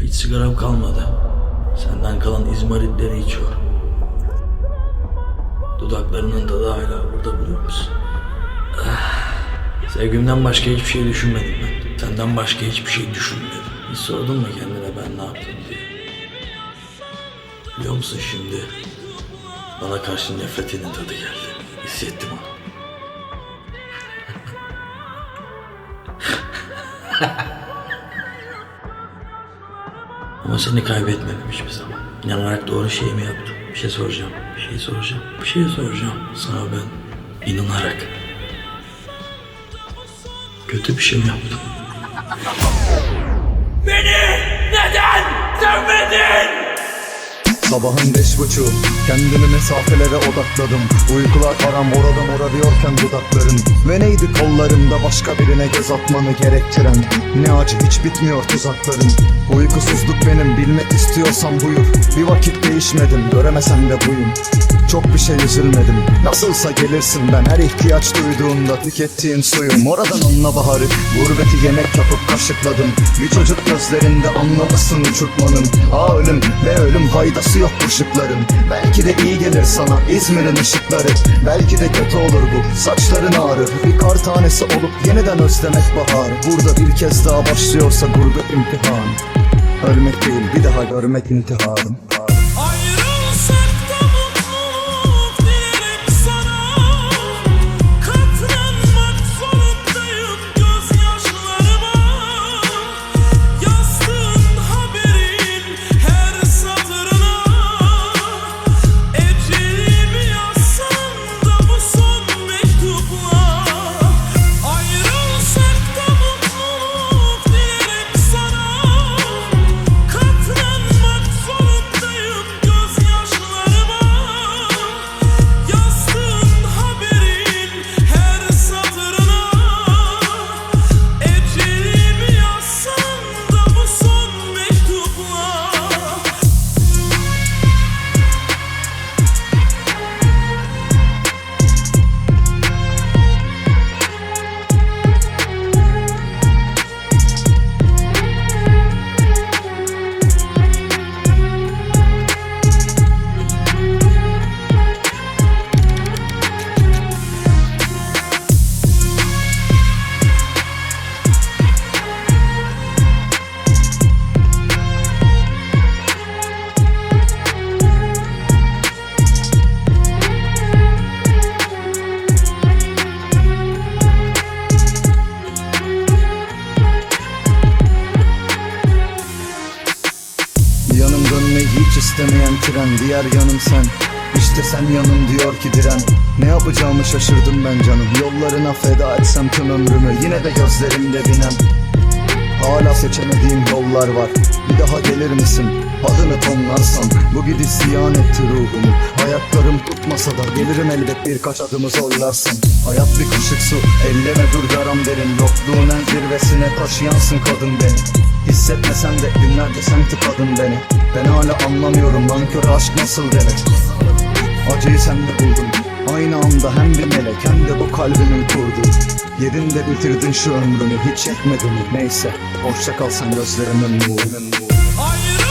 Hiç sigaram kalmadı. Senden kalan izmaritleri içiyorum. Dudaklarının tadı hala burada biliyor musun? Ah, Sevgimden başka hiçbir şey düşünmedim ben. Senden başka hiçbir şey düşünmedim. Hiç sordun mu kendine ben ne yaptım diye? Biliyor musun şimdi bana karşı nefretinin tadı geldi. Hissettim onu. Ama seni kaybetmedim hiçbir zaman. İnanarak doğru şeyi mi yaptım? Bir şey soracağım. Bir şey soracağım. Bir şey soracağım. Sana ben inanarak. Kötü bir şey mi yaptım? Sabahın beş buçuğu Kendimi mesafelere odakladım. Uykular haram orada mor arıyorken dudakların Ve neydi kollarımda başka birine göz atmanı gerektiren? Ne acı hiç bitmiyor tuzakların Uykusuzluk benim bilmek istiyorsan buyur. Bir vakit değişmedim göremesen de buyum. Çok bir şey üzülmedim. Nasılsa gelirsin ben her ihtiyaç duyduğumda Tükettiğin suyum. Oradan onunla baharı Gurbeti yemek yapıp kaşıkladım. Bir çocuk gözlerinde anlamasın uçurtmanın. A ölüm ve ölüm faydası yok bu Belki de iyi gelir sana İzmir'in ışıkları. Belki de kötü olur bu saçların ağrır Bir kar tanesi olup yeniden özlemek bahar Burada bir kez daha başlıyorsa gurbet imtihan. Ölmek değil bir daha görmek intiharım istemeyen tren Diğer yanım sen. İşte sen yanım diyor ki diren. Ne yapacağımı şaşırdım ben canım. Yollarına feda etsem tüm ömrümü Yine de gözlerimde binen. Hala seçemediğim yollar var. Bir daha gelir misin? Adını tonlarsam. Bu gidiş ziyan etti ruhumu. Ayaklarım tutmasa da Gelirim elbet. Birkaç adımı zorlarsın. Hayat bir kaşık su. Elleme dur derin Yokluğun en zirvesine taşıyansın kadın beni. Hissetmesen de günlerde sen tıkadın beni. Ben hala anlamıyorum nankör aşk nasıl demek. Acıyı sende buldum Aynı anda hem bir melek hem de bu kalbimin kurdu Yerinde bitirdin şu ömrünü hiç yetmedi mi? Neyse hoşça kal sen gözlerimin nuru. Ayrı